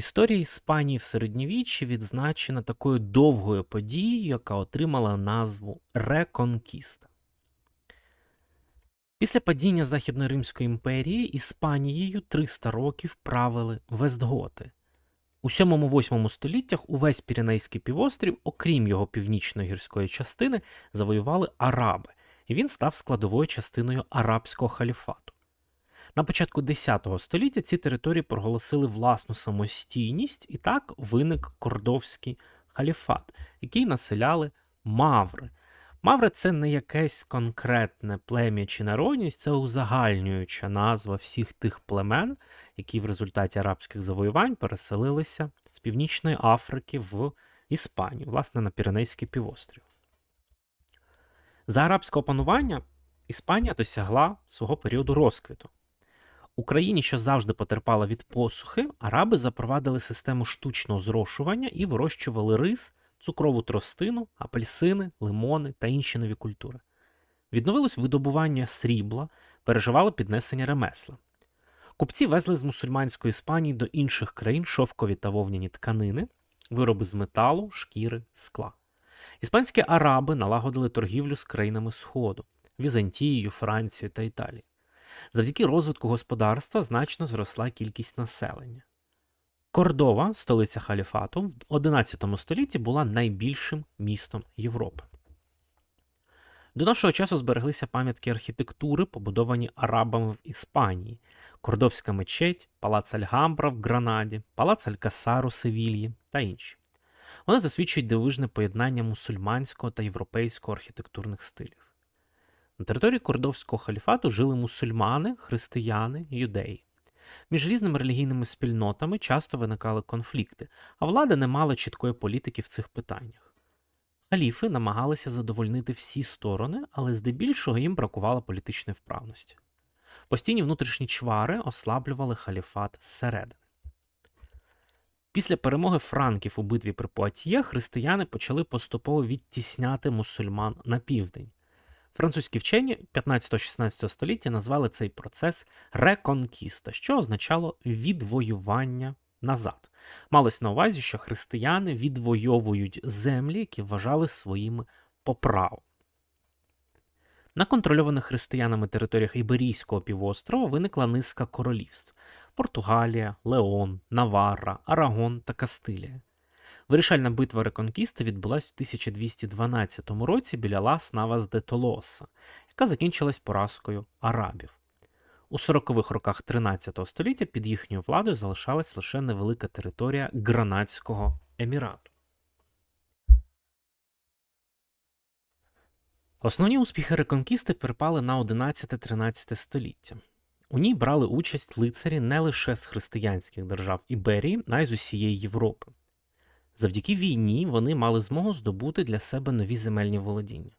Історія Іспанії в середньовіччі відзначена такою довгою подією, яка отримала назву Реконкіста. Після падіння Західної Римської імперії Іспанією 300 років правили Вестготи. У 7-8 століттях увесь Піренейський півострів, окрім його північної гірської частини, завоювали араби, і він став складовою частиною арабського халіфату. На початку X століття ці території проголосили власну самостійність, і так виник Кордовський халіфат, який населяли маври. Маври це не якесь конкретне плем'я чи народність, це узагальнююча назва всіх тих племен, які в результаті арабських завоювань переселилися з Північної Африки в Іспанію, власне, на Піренейський півострів. За арабського панування Іспанія досягла свого періоду розквіту. Україні, що завжди потерпала від посухи, араби запровадили систему штучного зрошування і вирощували рис, цукрову тростину, апельсини, лимони та інші нові культури. Відновилось видобування срібла, переживало піднесення ремесла. Купці везли з мусульманської Іспанії до інших країн шовкові та вовняні тканини, вироби з металу, шкіри, скла. Іспанські араби налагодили торгівлю з країнами Сходу Візантією, Францією та Італією. Завдяки розвитку господарства значно зросла кількість населення. Кордова, столиця халіфату, в 11 столітті була найбільшим містом Європи. До нашого часу збереглися пам'ятки архітектури, побудовані арабами в Іспанії, Кордовська мечеть, палац Альгамбра в Гранаді, палац Алькасар у Севільї та інші. Вони засвідчують дивижне поєднання мусульманського та європейського архітектурних стилів. На території Кордовського халіфату жили мусульмани, християни, юдеї. Між різними релігійними спільнотами часто виникали конфлікти, а влада не мала чіткої політики в цих питаннях. Халіфи намагалися задовольнити всі сторони, але здебільшого їм бракувало політичної вправності. Постійні внутрішні чвари ослаблювали халіфат зсередини. Після перемоги франків у битві при Пуатьє християни почали поступово відтісняти мусульман на південь. Французькі вчені 15-16 століття назвали цей процес реконкіста, що означало відвоювання назад. Малось на увазі, що християни відвоюють землі, які вважали своїми по. На контрольованих християнами територіях Іберійського півострова виникла низка королівств: Португалія, Леон, Наварра, Арагон та Кастилія. Вирішальна битва Реконкіста відбулася в 1212 році біля Лас Навас де Толоса, яка закінчилась поразкою арабів. У 40-х роках 13 століття під їхньою владою залишалась лише невелика територія Гранадського емірату. Основні успіхи Реконкісти припали на 11-13 століття. У ній брали участь лицарі не лише з християнських держав Іберії, а й з усієї Європи. Завдяки війні вони мали змогу здобути для себе нові земельні володіння.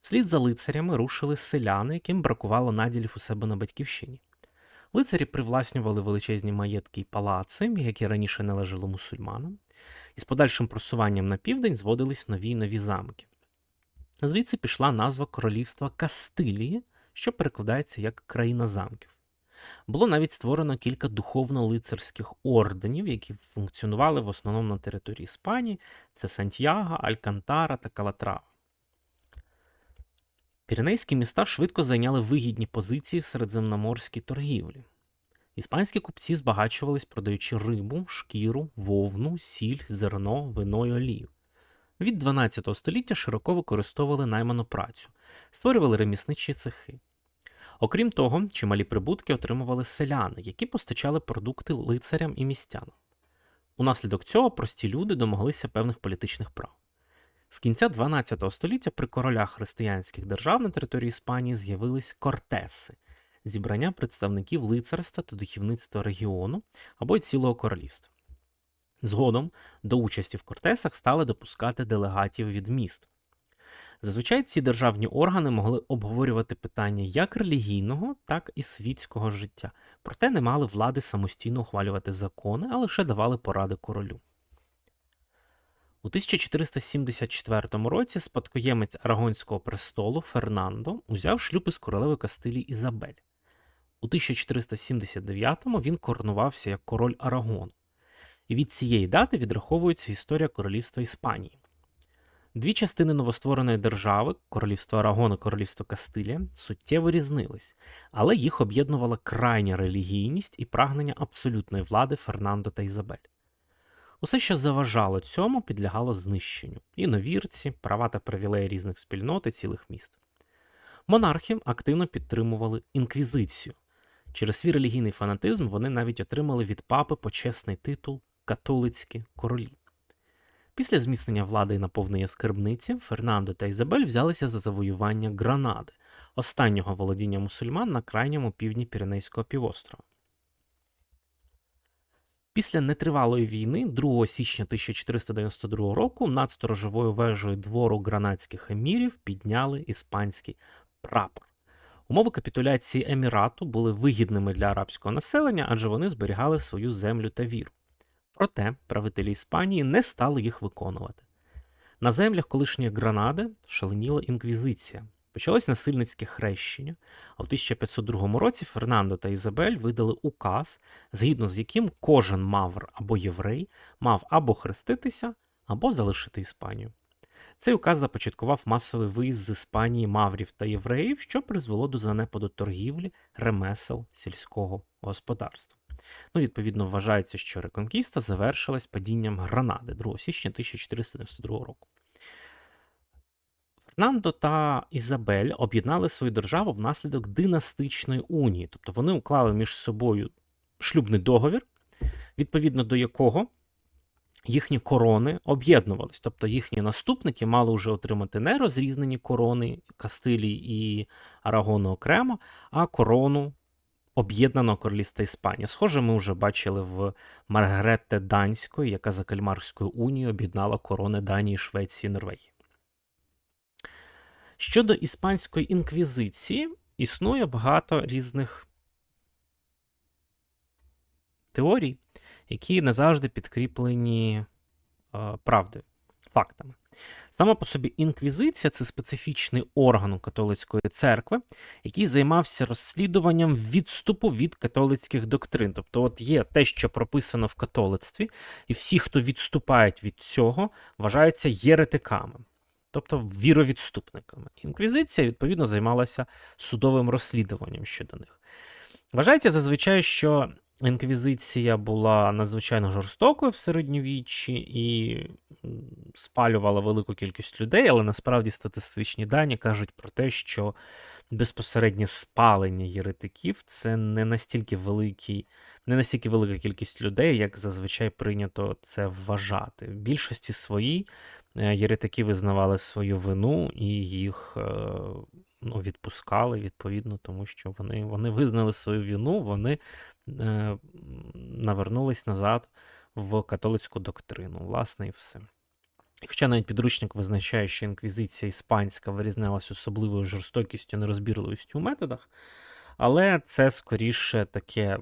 Вслід за лицарями рушили селяни, яким бракувало наділів у себе на батьківщині. Лицарі привласнювали величезні маєтки й палаци, які раніше належали мусульманам, і з подальшим просуванням на південь зводились нові й нові замки. Звідси пішла назва королівства Кастилії, що перекладається як країна замків. Було навіть створено кілька духовно-лицарських орденів, які функціонували в основному на території Іспанії: це Сантьяго, Алькантара та Калатрава. Піренейські міста швидко зайняли вигідні позиції в середземноморській торгівлі. Іспанські купці збагачувались, продаючи рибу, шкіру, вовну, сіль, зерно, вино й олію. Від 12 століття широко використовували найману працю, створювали ремісничі цехи. Окрім того, чималі прибутки отримували селяни, які постачали продукти лицарям і містянам. Унаслідок цього прості люди домоглися певних політичних прав. З кінця 12 століття при королях християнських держав на території Іспанії з'явились кортеси зібрання представників лицарства та духовництва регіону або й цілого королівства. Згодом до участі в кортесах стали допускати делегатів від міст. Зазвичай ці державні органи могли обговорювати питання як релігійного, так і світського життя, проте не мали влади самостійно ухвалювати закони, а лише давали поради королю. У 1474 році спадкоємець Арагонського престолу Фернандо узяв шлюб із королевою Кастилії Ізабель. У 1479-му він коронувався як король Арагону. і від цієї дати відраховується історія королівства Іспанії. Дві частини новоствореної держави королівство Арагон і королівство Кастилія суттєво різнились, але їх об'єднувала крайня релігійність і прагнення абсолютної влади Фернандо та Ізабель. Усе, що заважало цьому, підлягало знищенню іновірці, права та привілеї різних спільнот і цілих міст. Монархи активно підтримували інквізицію. Через свій релігійний фанатизм вони навіть отримали від папи почесний титул католицькі королі. Після зміцнення влади і наповнення скарбниці Фернандо та Ізабель взялися за завоювання Гранади, останнього володіння мусульман на крайньому півдні Піренейського півострова. Після нетривалої війни 2 січня 1492 року над сторожовою вежею двору гранадських емірів підняли іспанський прапор. Умови капітуляції емірату були вигідними для арабського населення, адже вони зберігали свою землю та віру. Проте правителі Іспанії не стали їх виконувати. На землях колишньої Гранади шаленіла інквізиція. Почалось насильницьке хрещення, а у 1502 році Фернандо та Ізабель видали указ, згідно з яким кожен мавр або єврей мав або хреститися, або залишити Іспанію. Цей указ започаткував масовий виїзд з Іспанії маврів та євреїв, що призвело до занепаду торгівлі, ремесел сільського господарства. Ну, відповідно, вважається, що реконкіста завершилась падінням Гранади 2 січня 1492 року. Фернандо та Ізабель об'єднали свою державу внаслідок династичної унії, тобто вони уклали між собою шлюбний договір, відповідно до якого їхні корони об'єднувались. Тобто їхні наступники мали вже отримати не розрізнені корони Кастилії і Арагону окремо, а корону об'єднаного королівства Іспанія. Схоже, ми вже бачили в Маргаретте Данської, яка за Кальмарською унією об'єднала корони Данії, Швеції Норвегії. Щодо іспанської інквізиції, існує багато різних теорій, які не завжди підкріплені е, правдою, фактами. Сама по собі інквізиція це специфічний орган католицької церкви, який займався розслідуванням відступу від католицьких доктрин. Тобто, от є те, що прописано в католицтві, і всі, хто відступають від цього, вважаються єретиками. Тобто віровідступниками. Інквізиція, відповідно, займалася судовим розслідуванням щодо них. Вважається зазвичай, що інквізиція була надзвичайно жорстокою в середньовіччі і спалювала велику кількість людей, але насправді статистичні дані кажуть про те, що безпосереднє спалення єретиків це не настільки великий, не настільки велика кількість людей, як зазвичай прийнято це вважати. В більшості своїй е, єретики визнавали свою вину і їх е, ну, відпускали відповідно, тому що вони вони визнали свою вину, вони е, навернулись назад в католицьку доктрину, власне, і все. Хоча навіть підручник визначає, що інквізиція іспанська вирізнялася особливою жорстокістю, нерозбірливістю у методах, але це скоріше таке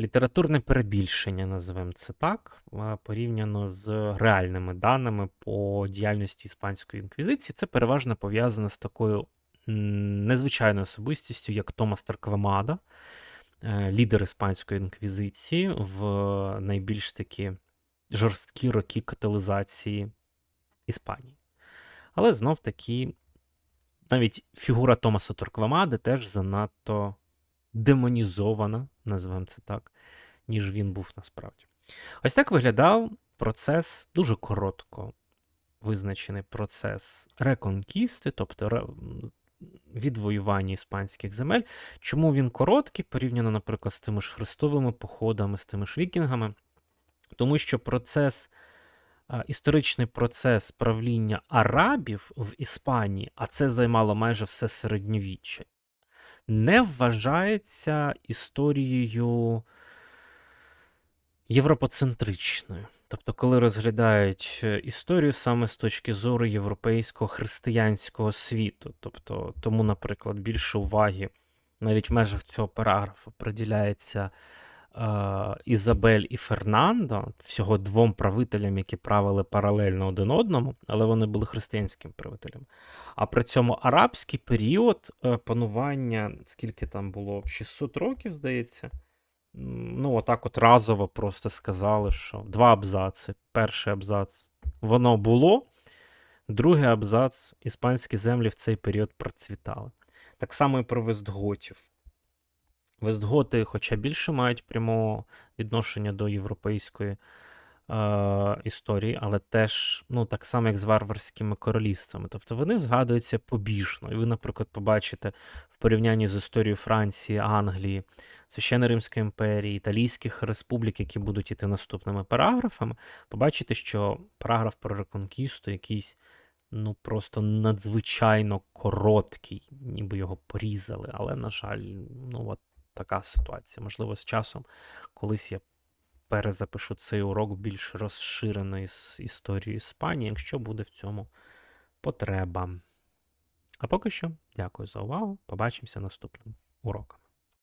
літературне перебільшення, називаємо це так, порівняно з реальними даними по діяльності іспанської інквізиції. Це переважно пов'язане з такою незвичайною особистістю, як Томас Тарквемада, е, лідер іспанської інквізиції в найбільш такі жорсткі роки каталізації Іспанії. Але знов таки, навіть фігура Томаса Торквемади теж занадто демонізована, називаємо це так, ніж він був насправді. Ось так виглядав процес дуже коротко визначений процес реконкісти, тобто відвоювання іспанських земель. Чому він короткий, порівняно, наприклад, з тими ж хрестовими походами, з тими ж вікінгами? Тому що процес, історичний процес правління арабів в Іспанії, а це займало майже все середньовіччя, не вважається історією європоцентричною. Тобто, коли розглядають е, історію саме з точки зору європейського християнського світу, тобто тому, наприклад, більше уваги навіть в межах цього параграфу приділяється Ізабель і Фернандо, всього двом правителям, які правили паралельно один одному, але вони були християнськими правителями. А при цьому арабський період е, панування, скільки там було, 600 років, здається. ну, отак от разово просто сказали, що два абзаци. Перший абзац воно було, другий абзац іспанські землі в цей період процвітали. Так само і про Вестготів. Вестготи, хоча більше мають прямого відношення до європейської е, історії, але теж ну, так само, як з варварськими королівствами. Тобто вони згадуються побіжно. І ви, наприклад, побачите в порівнянні з історією Франції, Англії, Священної Римської імперії, Італійських республік, які будуть іти наступними параграфами, побачите, що параграф про реконкісту якийсь. Ну, просто надзвичайно короткий, ніби його порізали. Але, на жаль, ну от така ситуація. Можливо, з часом колись я перезапишу цей урок більш розширеної з історії Іспанії, якщо буде в цьому потреба. А поки що, дякую за увагу. Побачимося наступним уроком.